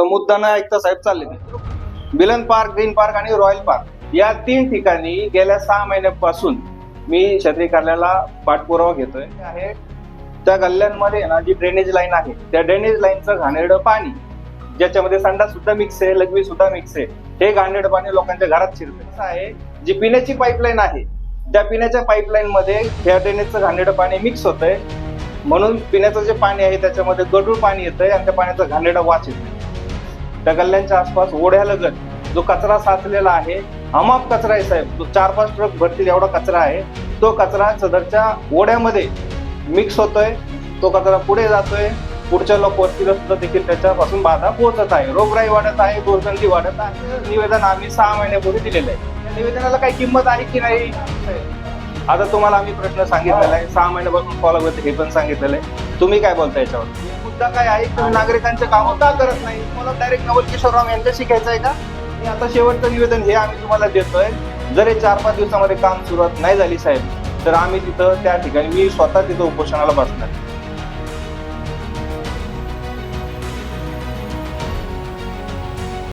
तर मुद्दा न ऐकता साहेब चालले. ते बिलन पार्क ग्रीन पार्क आणि रॉयल पार्क या तीन ठिकाणी गेल्या सहा महिन्यापासून मी छत्री कार्याला पाठपुरावा घेतोय. आहे त्या गल्ल्यांमध्ये ना जी ड्रेनेज लाईन आहे त्या ड्रेनेज लाईनचं घाणेरडं पाणी ज्याच्यामध्ये संडास सुद्धा मिक्स आहे लघवी सुद्धा मिक्स आहे हे घाणेरडं पाणी लोकांच्या घरात शिरतं आहे जी पिण्याची पाईपलाईन आहे त्या पिण्याच्या पाईपलाईन मध्ये ह्या ड्रेनेजचं घाणेरडं पाणी मिक्स होतंय. म्हणून पिण्याचं जे पाणी आहे त्याच्यामध्ये गढूळ पाणी येतंय आणि त्या पाण्याचा घाणेरडा वास येतोय. त्या गल्ल्यांच्या आसपास ओढ्यालगत जो कचरा साचलेला आहे अमाप कचरा आहे साहेब. तो चार पाच ट्रक भरतील एवढा कचरा आहे. तो कचरा सदरच्या ओढ्यामध्ये मिक्स होतोय. तो कचरा पुढे जातोय. पुढच्या लोक सुद्धा देखील त्याच्यापासून बाधा पोहोचत आहे. रोगराई वाढत आहे दुर्गंधी वाढत आहे. निवेदन आम्ही सहा महिन्यापूर्वी दिलेलं आहे. या निवेदनाला काही किंमत आहे की नाही? आता तुम्हाला आम्ही प्रश्न सांगितलेला आहे. सहा महिन्यापासून फॉलो होते हे पण सांगितलेलं आहे. तुम्ही काय बोलता याच्यावर? मुद्दा काय आहे तुम्ही नागरिकांचे कामं का करत नाही? तुम्हाला डायरेक्ट नवल किशोरराव यांच्या शिकायचं आहे का आणि आता शेवटचं निवेदन हे आम्ही तुम्हाला देतोय. जर हे चार पाच दिवसामध्ये काम सुरुवात नाही झाली साहेब तर आम्ही तिथं त्या ठिकाणी मी स्वतः तिथं उपोषणाला बसणार.